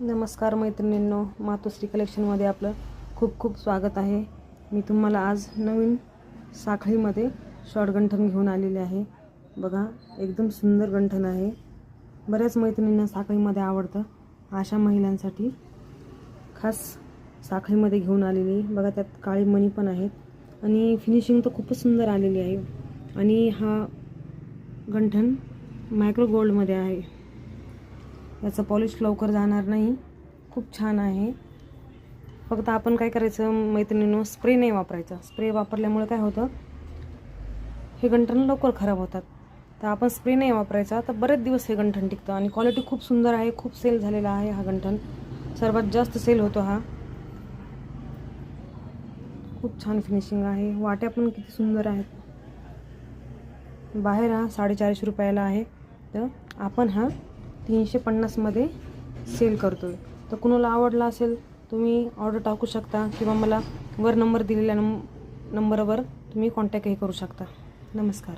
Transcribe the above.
नमस्कार मैत्रिणींनो मातोश्री कलेक्शनमध्ये आपलं खूप खूप स्वागत आहे. मी तुम्हाला आज नवीन साखळीमध्ये शॉर्ट गंठन घेऊन आलेले आहे. बघा एकदम सुंदर गंठन आहे. बऱ्याच मैत्रिणींना साखळीमध्ये आवडतं. अशा महिलांसाठी खास साखळीमध्ये घेऊन आलेली आहे. बघा त्यात काळी मणी पण आहेत. आणि फिनिशिंग तर खूपच सुंदर आलेली आहे. आणि हा गंठन मायक्रो गोल्डमध्ये आहे. याचं पॉलिश लवकर जाणार नाही. खूप छान आहे. फक्त आपण काय करायचं मैत्रिणीनं स्प्रे नाही वापरायचा. स्प्रे वापरल्यामुळे काय होतं? हे गंठण लवकर खराब होतात. तर आपण स्प्रे नाही वापरायचा तर बरेच दिवस हे गंठण टिकतं. आणि क्वालिटी खूप सुंदर आहे खूप सेल झालेला आहे हा गंठण सर्वात जास्त सेल होतो हा. खूप छान फिनिशिंग आहे. वाट्या पण किती सुंदर आहेत. बाहेर हा साडेचारशे रुपयाला आहे. तर आपण हा तीनशे पन्नासमध्ये सेल करतो आहे तर कुणाला आवडला असेल तुम्ही ऑर्डर टाकू शकता किंवा मला वर नंबर दिलेल्या नं नंबरवर तुम्ही कॉन्टॅक्टही करू शकता. नमस्कार.